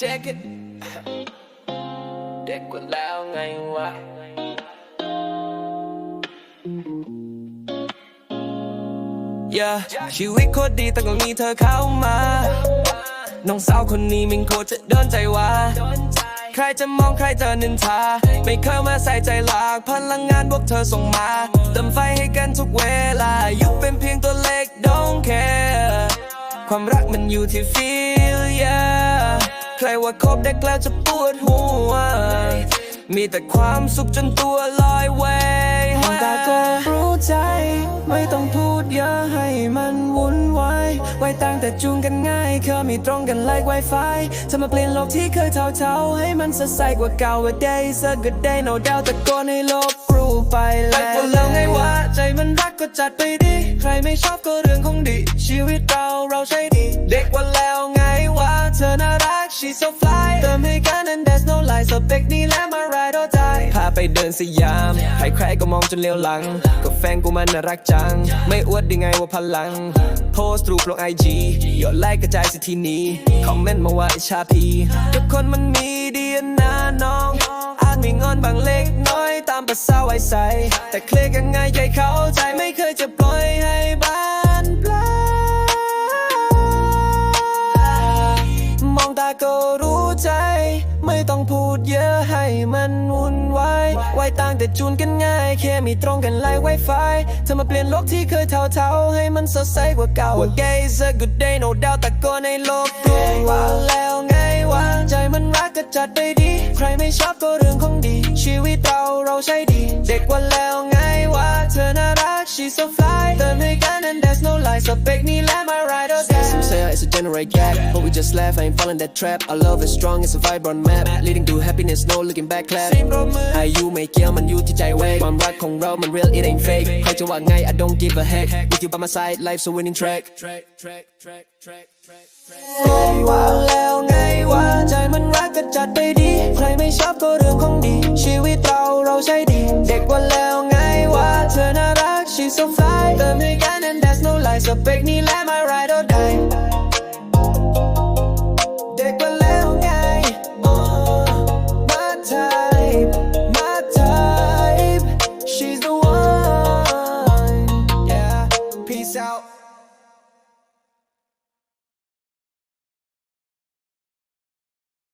check it เด็กกว่าแล้วไงวะ Yeah ชีวิตโคตรดีตั้งแต่มีเธอเข้ามา น้องสาวคนนี้มิงโคตรจะเดินใจว่าใครจะมองใครจะนินทา ไม่เคยมาใส่ใจหลากพลังงานพวกเธอส่งมาเติมไฟให้กันทุกเวลาอยู่เป็นเพียงตัวเล็ก don't care ความรักมันอยู่ที่ feel yeah ใครว่าคบเด็กแล้วจะปวดหัว มีแต่ความสุขจนตัวลอยเวมองตาก็รู้ใจ ไม่ต้องพูดเยอะให้มันวุ่นวายไว้ตั้งแต่จูงกันง่ายเคยมีตรงกัน like Wi-Fi จะมาเปลี่ยนโลกที่เคยเท่าๆ ให้มันสดใสกว่าเก่า a day is a good day no doubt ตะโกนให้โลกรู้ไปแล้วแต่แล้วไงว่าใจมันรักก็จัดไปดิ ใครไม่ชอบก็เรื่องของดี ชีวิตเราเราใช้ดี เด็กว่าแล้ว she's so fly เติมให้กัน and there's no lie สเปคนี้และมา ride or die พาไปเดินสยาม ใครๆก็มองจนเลี้ยวหลัง ก็แฟนกูมันน่ารักจัง ไม่อวดได้ไงว่าพลัง โพสต์รูปลงไอจียอดไลค์กระจายสิทีนี้ คอมเมนต์มาว่าไอิจฉาพีทุกคนมันมีดีนะน้อง อาจมีงอนบางเล็กน้อยตามภาษาไว้ใสแต่เคลียร์กันง่ายใจเข้าใจไม่เคยจะ ก็รู้ใจ ไม่ต้องพูดเยอะให้มันวุ่นวายไว้ต่างแต่จูนกันง่าย แค่มีตรงกันไลน์ไวไฟเธอมาเปลี่ยนโลกที่เคยเท่าๆ ให้มันสดใสกว่าเก่า One day is a good day no doubt ตะโกนในโลกรู้ว่าแล้วไงว่าใจมันรักก็จัดไปดี ใครไม่ชอบก็เรื่องของดี ชีวิตเราเราใช้ดี เด็กว่าแล้วไง she's so fly เติมให้กัน and there's no lie สเปคนี้และ my ride or die Some say it's a generate gap but we just laugh I ain't falling that trap Our love is strong it's a vibrant map leading to happiness no looking back clap ให้ you ไม่เกี่ยวมันอยู่ที่ใจเว้ยความรักของเรามัน real it ain't fake ใครจะว่าไง I don't give a heck with you by my side life's a winning track ว่าแล้วไงว่าใจมันรักก็จัดไปดี ใครไม่ชอบก็เรื่องของดี ชีวิตเราเราใช้ดี เด็กว่าแล้ว so fly, the me and there's no lies. So pick me, let my ride or die.